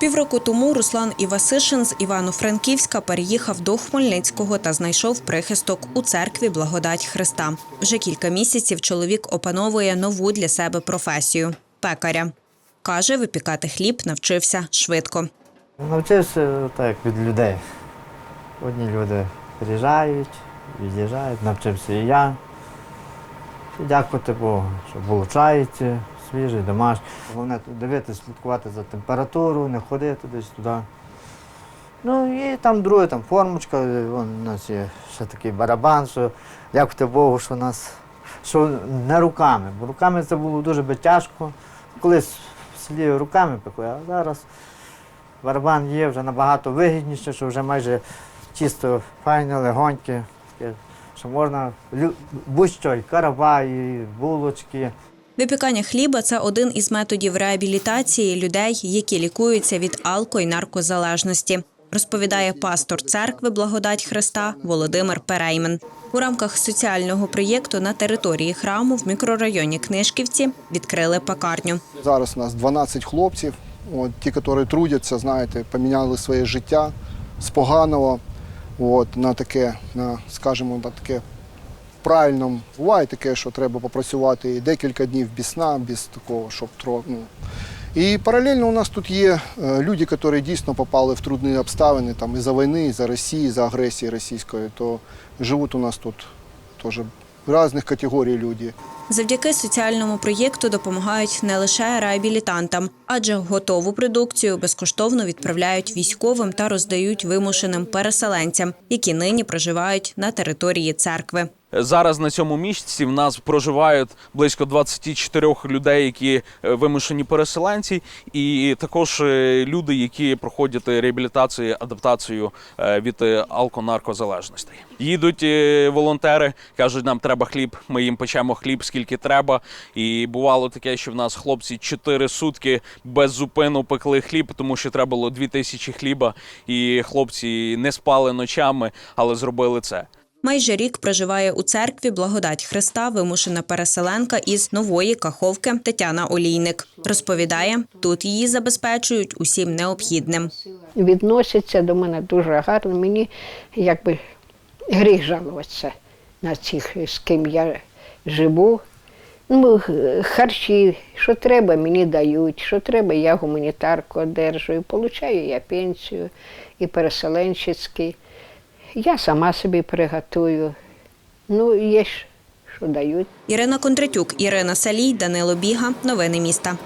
Півроку тому Руслан Івасишин з Івано-Франківська переїхав до Хмельницького та знайшов прихисток у церкві Благодать Христа. Вже кілька місяців чоловік опановує нову для себе професію пекаря. Каже, випікати хліб навчився швидко. Навчився так від людей. Одні люди приїжджають, від'їжджають, навчився і я. Дякувати Богу, що виходить свіжий, домашній. Головне дивитися, слідкувати за температурою, не ходити десь туди. Ну і там друге, там формочка, у нас є ще такий барабан, що дякувати Богу, що нас що не руками. Бо руками це було дуже би тяжко. Колись в селі руками пекли, а зараз барабан є вже набагато вигідніше, що вже майже чисто файне, легоньке, що можна будь-що, і караваї, і булочки. Випікання хліба це один із методів реабілітації людей, які лікуються від алко- і наркозалежності. Розповідає пастор церкви Благодать Христа Володимир Переймен. У рамках соціального проєкту на території храму в мікрорайоні Книжківці відкрили пекарню. Зараз у нас 12 хлопців, от, ті, які трудяться, знаєте, поміняли своє життя з поганого от, на таке, на, скажімо, на таке правильному. Буває таке, що треба попрацювати і декілька днів без сна, без такого, щоб ну. І паралельно у нас тут є е, люди, які дійсно попали в трудні обставини там, і за війни, і за Росії, і за агресії російської, то живуть у нас тут теж різних категорій люди. Завдяки соціальному проєкту допомагають не лише реабілітантам, адже готову продукцію безкоштовно відправляють військовим та роздають вимушеним переселенцям, які нині проживають на території церкви. Зараз на цьому місці в нас проживають близько 24 людей, які е, вимушені переселенці, і також е, люди, які проходять реабілітацію, адаптацію е, від алко-наркозалежностей. Їдуть волонтери, кажуть, нам треба хліб. Ми їм печемо хліб, скільки треба. І бувало таке, що в нас хлопці 4 сутки без зупину пекли хліб, тому що треба було 2 тисячі хліба. І хлопці не спали ночами, але зробили це. Майже рік проживає у церкві Благодать Христа вимушена переселенка із нової каховки Тетяна Олійник. Розповідає, тут її забезпечують усім необхідним. відносяться до мене дуже гарно. Мені якби гріх жалуватися на цих, з ким я живу. Ну, харчі, що треба, мені дають, що треба, я гуманітарку одержую, получаю я пенсію і переселенчицький. Я сама собі приготую. Ну, є ж, що дають. Ірина Кондратюк, Ірина Салій, Данило Біга. Новини міста.